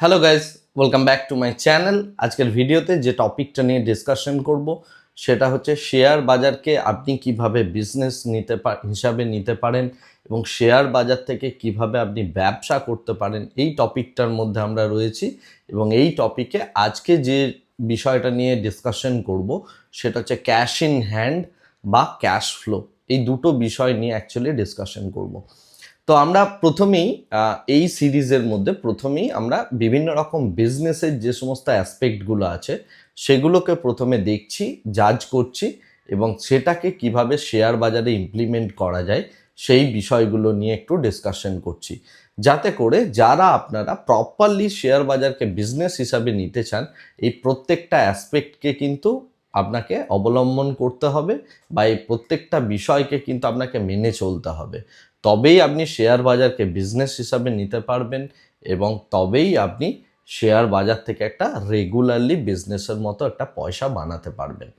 Hello guys welcome back to my channel আজকের ভিডিওতে যে টপিকটা নিয়ে ডিসকাশন করব, সেটা হচ্ছে শেয়ার বাজারকে আপনি কীভাবে বিজনেস নিতে হিসাবে নিতে পারেন এবং শেয়ার বাজার থেকে কীভাবে আপনি ব্যবসা করতে পারেন, এই টপিকটার মধ্যে আমরা রয়েছি। এবং এই টপিকে আজকে যে বিষয়টা নিয়ে ডিসকাশন করব, সেটা হচ্ছে ক্যাশ ইন হ্যান্ড বা ক্যাশ ফ্লো এই দুটো বিষয় নিয়ে অ্যাকচুয়ালি ডিসকাশন করব। তো আমরা প্রথমেই এই সিরিজের মধ্যে প্রথমেই আমরা বিভিন্ন রকম বিজনেসের যে সমস্ত অ্যাসপেক্টগুলো আছে, সেগুলোকে প্রথমে দেখছি জাজ করছি এবং সেটাকে কীভাবে শেয়ার বাজারে ইমপ্লিমেন্ট করা যায়, সেই বিষয়গুলো নিয়ে একটু ডিসকাশন করছি। যাতে করে যারা আপনারা প্রপারলি শেয়ার বাজারকে বিজনেস হিসাবে নিতে চান, এই প্রত্যেকটা অ্যাসপেক্টকে কিন্তু আপনাকে অবলম্বন করতে হবে বা এই প্রত্যেকটা বিষয়কে কিন্তু আপনাকে মেনে চলতে হবে। তবেই আপনি শেয়ার বাজারকে বিজনেস হিসাবে নিতে পারবেন এবং তবেই আপনি শেয়ার বাজার থেকে একটা রেগুলারলি বিজনেসের মতো একটা পয়সা বানাতে পারবেন।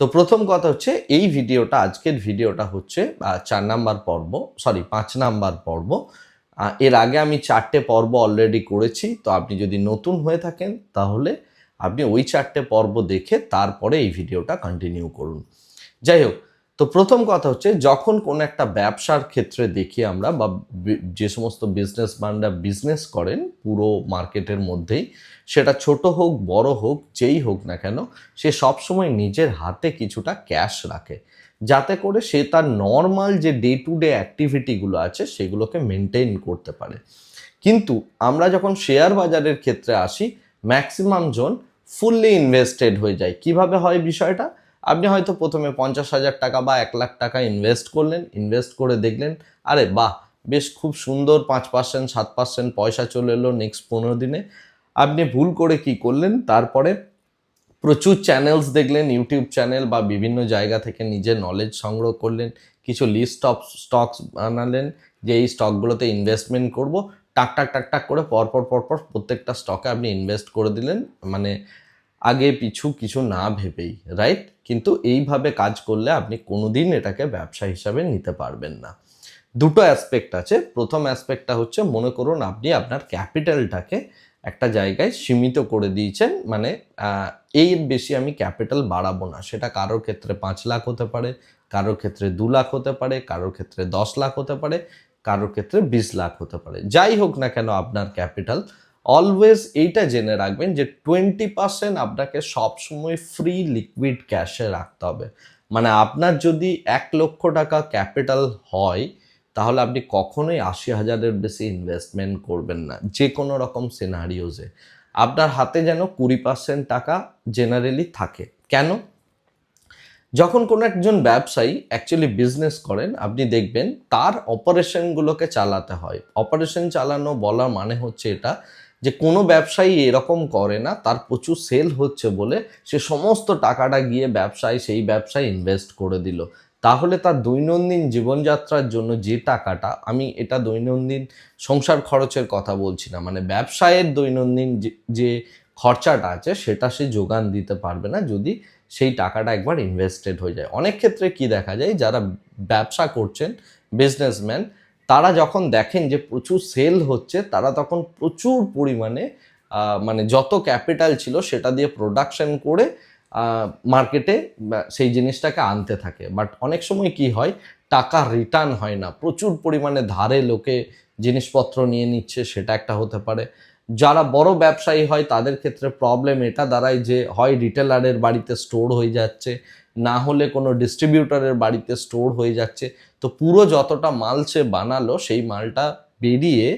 তো প্রথম কথা হচ্ছে, এই ভিডিওটা, আজকের ভিডিওটা হচ্ছে চার নাম্বার পর্ব সরি পাঁচ নাম্বার পর্ব। এর আগে আমি চারটে পর্ব অলরেডি করেছি, তো আপনি যদি নতুন হয়ে থাকেন, তাহলে আপনি ওই চারটে পর্ব দেখে তারপরে এই ভিডিওটা কন্টিনিউ করুন। যাই হোক তো প্রথম কথা হচ্ছে, যখন কোনো একটা ব্যবসার ক্ষেত্রে দেখি আমরা বা যে সমস্ত বিজনেসম্যানরা বিজনেস করেন, পুরো মার্কেটের মধ্যেই, সেটা ছোট হোক, বড় হোক, যেই হোক না কেন, সে সবসময় নিজের হাতে কিছুটা ক্যাশ রাখে। যাতে করে সে তার নর্মাল যে ডে টু ডে অ্যাক্টিভিটিগুলো আছে, সেগুলোকে মেনটেন করতে পারে। কিন্তু আমরা যখন শেয়ার বাজারের ক্ষেত্রে আসি ম্যাক্সিমাম জন ফুললি ইনভেস্টেড হয়ে যায়। কীভাবে হয় বিষয়টা? আপনি হয়তো প্রথমে পঞ্চাশ হাজার টাকা বা এক লাখ টাকা ইনভেস্ট করলেন ইনভেস্ট করে দেখলেন, আরে বাহ, বেশ খুব সুন্দর পাঁচ পার্সেন্ট সাত পার্সেন্ট পয়সা চলে এলো নেক্সট পনেরো দিনে। আপনি ভুল করে কি করলেন? তারপরে প্রচুর চ্যানেলস দেখলেন ইউটিউব চ্যানেল বা বিভিন্ন জায়গা থেকে নিজের নলেজ সংগ্রহ করলেন, কিছু লিস্ট অফ স্টকস বানালেন, যে এই স্টকগুলোতে ইনভেস্টমেন্ট করব, টাক টাক টাক টাক করে পরপর পরপর প্রত্যেকটা স্টকে আপনি ইনভেস্ট করে দিলেন মানে আগে পিছু কিছু না ভেবেই রাইট কিন্তু এইভাবে কাজ করলে আপনি কোনোদিন এটাকে ব্যবসা হিসাবে নিতে পারবেন না। দুটো অ্যাসপেক্ট আছে। প্রথম অ্যাসপেক্টটা হচ্ছে, মনে করুন আপনি আপনার ক্যাপিটালটাকে একটা জায়গায় সীমিত করে দিয়েছেন। মানে এই বেশি আমি ক্যাপিটাল বাড়াবো না। সেটা কারোর ক্ষেত্রে পাঁচ লাখ হতে পারে কারোর ক্ষেত্রে দু লাখ হতে পারে কারোর ক্ষেত্রে দশ লাখ হতে পারে কারোর ক্ষেত্রে বিশ লাখ হতে পারে। যাই হোক না কেন, আপনার ক্যাপিটাল অলওয়েজ এইটা জেনে রাখবেন যে টোয়েন্টি পার্সেন্ট আপনাকে সবসময় ফ্রি লিকুইড ক্যাশে রাখতে হবে। মানে আপনার যদি এক লক্ষ টাকা ক্যাপিটাল হয়, তাহলে আপনি কখনোই আশি হাজারের বেশি ইনভেস্টমেন্ট করবেন না, যে কোনো রকম সিনারিওজে আপনার হাতে যেন কুড়ি পার্সেন্ট টাকা জেনারেলি থাকে। কেন? যখন কোনো একজন ব্যবসায়ী অ্যাকচুয়ালি বিজনেস করেন, আপনি দেখবেন তার অপারেশনগুলোকে চালাতে হয়। অপারেশন চালানো বলার মানে হচ্ছে এটা যে কোনো ব্যবসায়ী এরকম করে না, তার প্রচুর সেল হচ্ছে বলে সে সমস্ত টাকাটা গিয়ে ব্যবসায়, সেই ব্যবসায় ইনভেস্ট করে দিল। তাহলে তার দৈনন্দিন জীবনযাত্রার জন্য যে টাকাটা, আমি এটা দৈনন্দিন সংসার খরচের কথা বলছি না মানে ব্যবসায়ের দৈনন্দিন যে- খরচাটা আছে, সেটা সে যোগান দিতে পারবে না যদি সেই টাকাটা একবার ইনভেস্টেড হয়ে যায়। অনেক ক্ষেত্রে কি দেখা যায়, যারা ব্যবসা করছেন বিজনেসম্যান তারা যখন দেখেন যে প্রচুর সেল হচ্ছে, তারা তখন প্রচুর পরিমাণে মানে যত ক্যাপিটাল ছিল সেটা দিয়ে প্রোডাকশন করে মার্কেটে সেই জিনিসটাকে আনতে থাকে। বাট অনেক সময় কি হয়, টাকা রিটার্ন হয় না। প্রচুর পরিমাণে ধারে লোকে জিনিসপত্র নিয়ে নিচ্ছে, সেটা একটা হতে পারে। যারা বড় ব্যবসায়ী হয়, তাদের ক্ষেত্রে প্রবলেম এটা দাঁড়ায় যে, হয় রিটেলারের বাড়িতে স্টোর হয়ে যাচ্ছে, না হলে কোনো ডিস্ট্রিবিউটারের বাড়িতে স্টোর হয়ে যাচ্ছে। তো পুরো যতটা মাল সে বানালো, সেই মালটা বেরিয়ে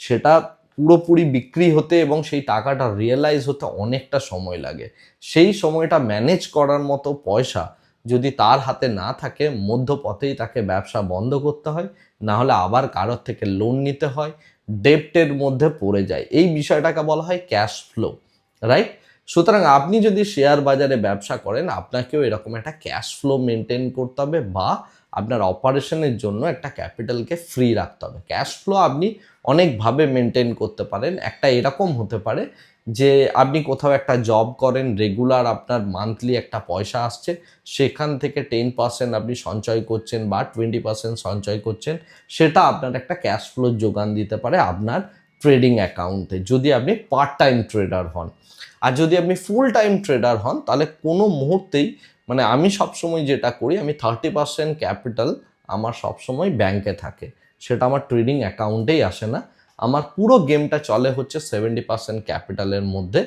সেটা পুরোপুরি বিক্রি হতে এবং সেই টাকাটা রিয়েলাইজ হতে অনেকটা সময় লাগে। সেই সময়টা ম্যানেজ করার মতো পয়সা যদি তার হাতে না থাকে, মধ্যপথেই তাকে ব্যবসা বন্ধ করতে হয়, না হলে আবার কারোর থেকে লোন নিতে হয় ডেপ্টের মধ্যে পড়ে যায়। এই বিষয়টাকে বলা হয় ক্যাশ ফ্লো রাইট সুতরাং আপনি যদি শেয়ার বাজারে ব্যবসা করেন, আপনাকেও এরকম একটা ক্যাশ ফ্লো মেনটেন করতে হবে বা আপনার অপারেশনের জন্য একটা ক্যাপিটালকে ফ্রি রাখতে হবে। ক্যাশ ফ্লো আপনি অনেকভাবে মেনটেন করতে পারেন, একটা এরকম হতে পারে যে আপনি কোথাও একটা জব করেন রেগুলার আপনার মান্থলি একটা পয়সা আসছে, সেখান থেকে টেন পার্সেন্ট আপনি সঞ্চয় করছেন বা টোয়েন্টি পার্সেন্ট সঞ্চয় করছেন, সেটা আপনার একটা ক্যাশ ফ্লোর যোগান দিতে পারে আপনার ট্রেডিং অ্যাকাউন্টে যদি আপনি পার্ট টাইম ট্রেডার হন। আর যদি আপনি ফুল টাইম ট্রেডার হন, তাহলে কোনো মুহূর্তেই মানে আমি সবসময় যেটা করি, আমি থার্টি পার্সেন্ট ক্যাপিটাল আমার সবসময় ব্যাংকে থাকে। সেটা আমার ট্রেডিং অ্যাকাউন্টেই আসে না। আমার পুরো গেমটা চলে হচ্ছে সেভেন্টি পার্সেন্ট ক্যাপিটালের মধ্যে।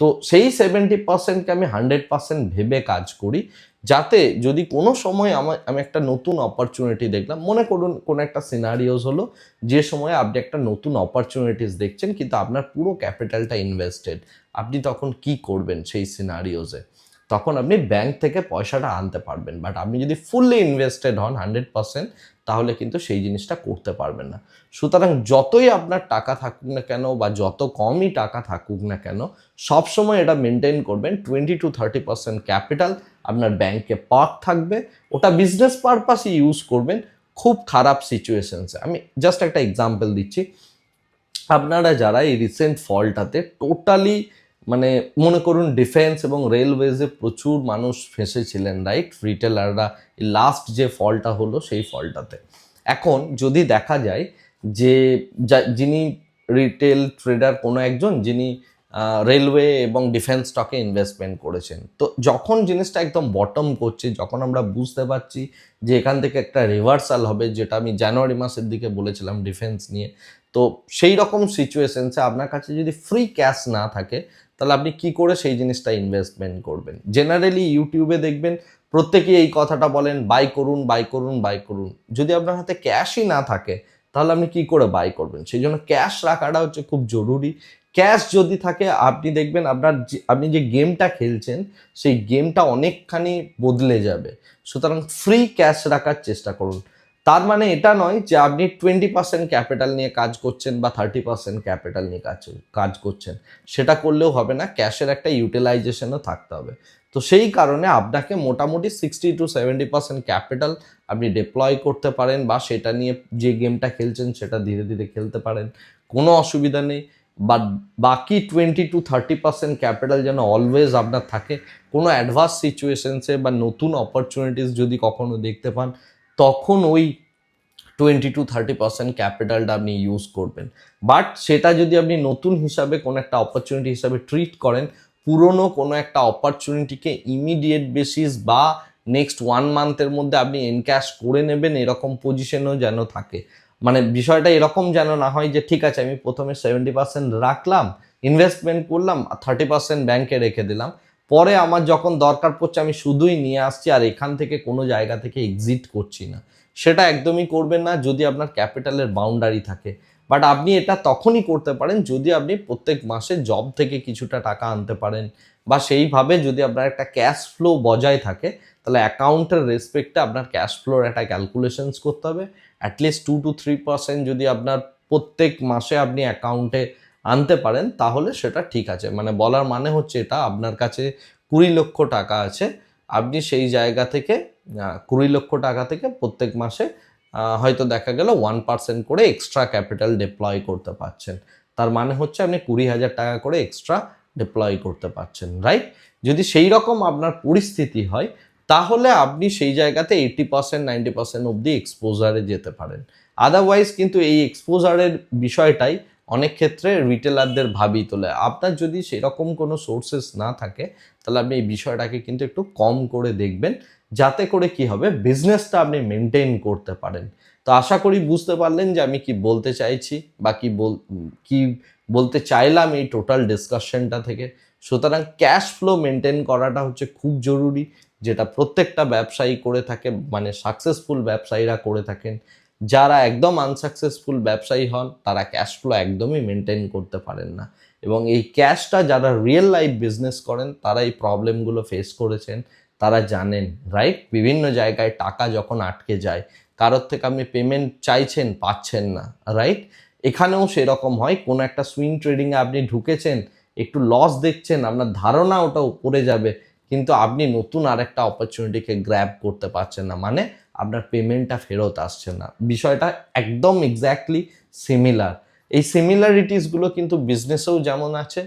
তো সেই সেভেন্টি পার্সেন্টকে আমি হান্ড্রেড পার্সেন্ট ভেবে কাজ করি, যাতে যদি কোনো সময় আমার, আমি একটা নতুন অপরচুনিটি দেখলাম, মনে করুন কোনো একটা সিনারিওস হলো, যে সময় আপনি একটা নতুন অপরচুনিটিস দেখছেন, কিন্তু আপনার পুরো ক্যাপিটালটা ইনভেস্টেড আপনি তখন কি করবেন সেই সিনারিওসে তখন আপনি ব্যাংক থেকে পয়সাটা আনতে পারবেন বাট আপনি যদি ফুললি ইনভেস্টেড হন হান্ড্রেড পার্সেন্ট তাহলে কিন্তু সেই জিনিসটা করতে পারবেন না। সুতরাং যতই আপনার টাকা থাকুক না কেন বা যত কমই টাকা থাকুক না কেন, সবসময় এটা মেনটেন করবেন। Twenty to thirty percent capital আপনার ব্যাংকে পার্ক থাকবে। ওটা বিজনেস পারপাসই ইউজ করবেন খুব খারাপ সিচুয়েশনসে আমি জাস্ট একটা এক্সাম্পল দিচ্ছি। আপনারা যারা এই রিসেন্ট ফলটাতে টোটালি মানে মনে করুন ডিফেন্স এবং রেলওয়েজে প্রচুর মানুষ ফেঁসেছিলেন রাইট রিটেলাররা লাস্ট যে ফলটা হলো সেই ফলটাতে। এখন যদি দেখা যায় যে যিনি রিটেল ট্রেডার কোনো একজন যিনি রেলওয়ে এবং ডিফেন্স স্টকে ইনভেস্টমেন্ট করেছেন, তো যখন জিনিসটা একদম বটম করছে, যখন আমরা বুঝতে পারছি যে এখান থেকে একটা রিভার্সাল হবে, যেটা আমি জানুয়ারি মাসের দিকে বলেছিলাম ডিফেন্স নিয়ে তো সেই রকম সিচুয়েশনসে আপনার কাছে যদি ফ্রি ক্যাশ না থাকে, তাহলে আপনি কি করে সেই জিনিসটা ইনভেস্টমেন্ট করবেন? জেনারেলি ইউটিউবে দেখবেন প্রত্যেকেই এই কথাটা বলেন বাই করুন বাই করুন বাই করুন। যদি আপনার হাতে ক্যাশই না থাকে, তাহলে আপনি কি করে বাই করবেন? সেই জন্য ক্যাশ রাখাটা হচ্ছে খুব জরুরি। ক্যাশ যদি থাকে, আপনি দেখবেন আপনার আপনি যে গেমটা খেলছেন, সেই গেমটা অনেকখানি বদলে যাবে। সুতরাং ফ্রি ক্যাশ রাখার চেষ্টা করুন। তার মানে এটা নয় যে আপনি টোয়েন্টি পার্সেন্ট ক্যাপিটাল নিয়ে কাজ করছেন বা থার্টি পার্সেন্ট ক্যাপিটাল নিয়ে কাজ কাজ করছেন। সেটা করলেও হবে না ক্যাশের একটা ইউটিলাইজেশনও থাকতে হবে। তো সেই কারণে আপনাকে মোটামুটি sixty to seventy percent capital আপনি ডিপ্লয় করতে পারেন বা সেটা নিয়ে যে গেমটা খেলছেন সেটা ধীরে ধীরে খেলতে পারেন। কোনো অসুবিধা নেই। বাট বাকি twenty to thirty percent capital যেন অলওয়েজ আপনার থাকে, কোনো অ্যাডভান্স সিচুয়েশনসে বা নতুন অপরচুনিটিস যদি কখনো দেখতে পান তখন ওই টোয়েন্টি টু থার্টি পার্সেন্ট ক্যাপিটালটা আপনি ইউজ করবেন। বাট সেটা যদি আপনি নতুন হিসাবে কোনো একটা অপরচুনিটি হিসাবে ট্রিট করেন, পুরনো কোনো একটা অপরচুনিটিকে ইমিডিয়েট বেসিস বা নেক্সট ওয়ান মান্থের মধ্যে আপনি এনক্যাশ করে নেবেন, এরকম পজিশনও যেন থাকে। মানে বিষয়টা এরকম যেন না হয় যে, ঠিক আছে, আমি প্রথমে সেভেন্টি পার্সেন্ট রাখলাম ইনভেস্টমেন্ট করলাম আর থার্টি পার্সেন্ট ব্যাংকে রেখে দিলাম। পরে আমার যখন দরকার পড়ছে, আমি শুধুই নিয়ে আসছি আর এখান থেকে কোনো জায়গা থেকে এক্সিট করছি না। সেটা একদমই করবেন না যদি আপনার ক্যাপিটালের বাউন্ডারি থাকে। বাট আপনি এটা তখনই করতে পারেন যদি আপনি প্রত্যেক মাসে জব থেকে কিছুটা টাকা আনতে পারেন। বা সেইভাবে যদি আপনার একটা ক্যাশ ফ্লো বজায় থাকে, তাহলে অ্যাকাউন্টের রেসপেক্টে আপনার ক্যাশ ফ্লোর একটা ক্যালকুলেশনস করতে হবে। At least two to three percent যদি আপনার প্রত্যেক মাসে আপনি অ্যাকাউন্টে আনতে পারেন, তাহলে সেটা ঠিক আছে। মানে বলার মানে হচ্ছে এটা, আপনার কাছে কুড়ি লক্ষ টাকা আছে, আপনি সেই জায়গা থেকে কুড়ি লক্ষ টাকা থেকে প্রত্যেক মাসে হয়তো দেখা গেল ওয়ান পার্সেন্ট করে এক্সট্রা ক্যাপিটাল ডিপ্লয় করতে পারছেন। তার মানে হচ্ছে আপনি কুড়ি হাজার টাকা করে এক্সট্রা ডিপ্লয় করতে পারছেন রাইট যদি সেই রকম আপনার পরিস্থিতি হয়, তাহলে আপনি সেই জায়গাতে এইটি পার্সেন্ট নাইনটি পার্সেন্ট অবধি এক্সপোজারে যেতে পারেন। আদারওয়াইজ কিন্তু এই এক্সপোজারের বিষয়টাই অনেক ক্ষেত্রে রিটেলারদের ভাবি তোলে। আপনার যদি সেরকম কোনো সোর্সেস না থাকে, তাহলে আপনি এই বিষয়টাকে কিন্তু একটু কম করে দেখবেন। যাতে করে কি হবে? বিজনেসটা আপনি মেনটেন করতে পারেন। তো আশা করি বুঝতে পারলেন যে আমি কি বলতে চাইছি বা কি বল, কি বলতে চাইলাম এই টোটাল ডিসকাশনটা থেকে। সুতরাং ক্যাশ ফ্লো মেনটেন করাটা হচ্ছে খুব জরুরি। যেটা প্রত্যেকটা ব্যবসায়ী করে থাকে মানে সাকসেসফুল ব্যবসায়ীরা করে থাকেন। যারা একদম আনসাকসেসফুল ব্যবসায়ী হন, তারা ক্যাশ ফ্লো একদমই মেনটেন করতে পারেন না। এবং এই ক্যাশটা যারা রিয়েল লাইফ বিজনেস করেন, তারা এই প্রবলেমগুলো ফেস করেছেন, তারা জানেন রাইট বিভিন্ন জায়গায় টাকা যখন আটকে যায়, কারোর থেকে আপনি পেমেন্ট চাইছেন, পাচ্ছেন না রাইট এখানেও সেরকম হয়, কোনো একটা সুইং ট্রেডিংয়ে আপনি ঢুকেছেন, একটু লস দেখছেন, আপনার ধারণা ওটা উপরে যাবে, কিন্তু আপনি নতুন আরেকটা অপরচুনিটিকে গ্র্যাব করতে পারছেন না। মানে আপনার পেমেন্টটা ফেরত আসছে না। বিষয়টা একদম এক্স্যাক্টলি সিমিলার এই সিমিলারিটিসগুলো কিন্তু বিজনেসেও যেমন আছে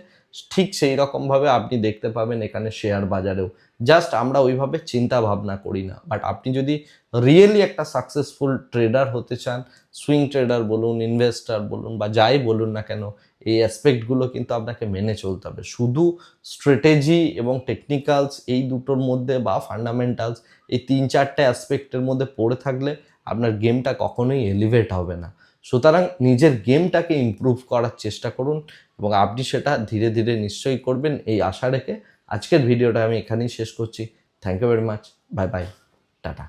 ঠিক সেই রকমভাবে আপনি দেখতে পাবেন এখানে শেয়ার বাজারেও। জাস্ট আমরা ওইভাবে চিন্তা ভাবনা করি না। বাট আপনি যদি রিয়েলি একটা সাকসেসফুল ট্রেডার হতে চান সুইং ট্রেডার বলুন ইনভেস্টার বলুন বা যাই বলুন না কেন, এই অ্যাসপেক্টগুলো কিন্তু আপনাকে মেনে চলতে হবে। শুধু স্ট্র্যাটেজি এবং টেকনিক্যালস এই দুটোর মধ্যে বা ফান্ডামেন্টালস এই তিন চারটে অ্যাসপেক্টের মধ্যে পড়ে থাকলে আপনার গেমটা কখনোই এলিভেট হবে না। সুতরাং নিজের গেমটাকে ইম্প্রুভ করার চেষ্টা করুন এবং আপনি সেটা ধীরে ধীরে নিশ্চয়ই করবেন এই আশা রেখে আজকের ভিডিওটা আমি এখানেই শেষ করছি। Thank you very much bye bye tata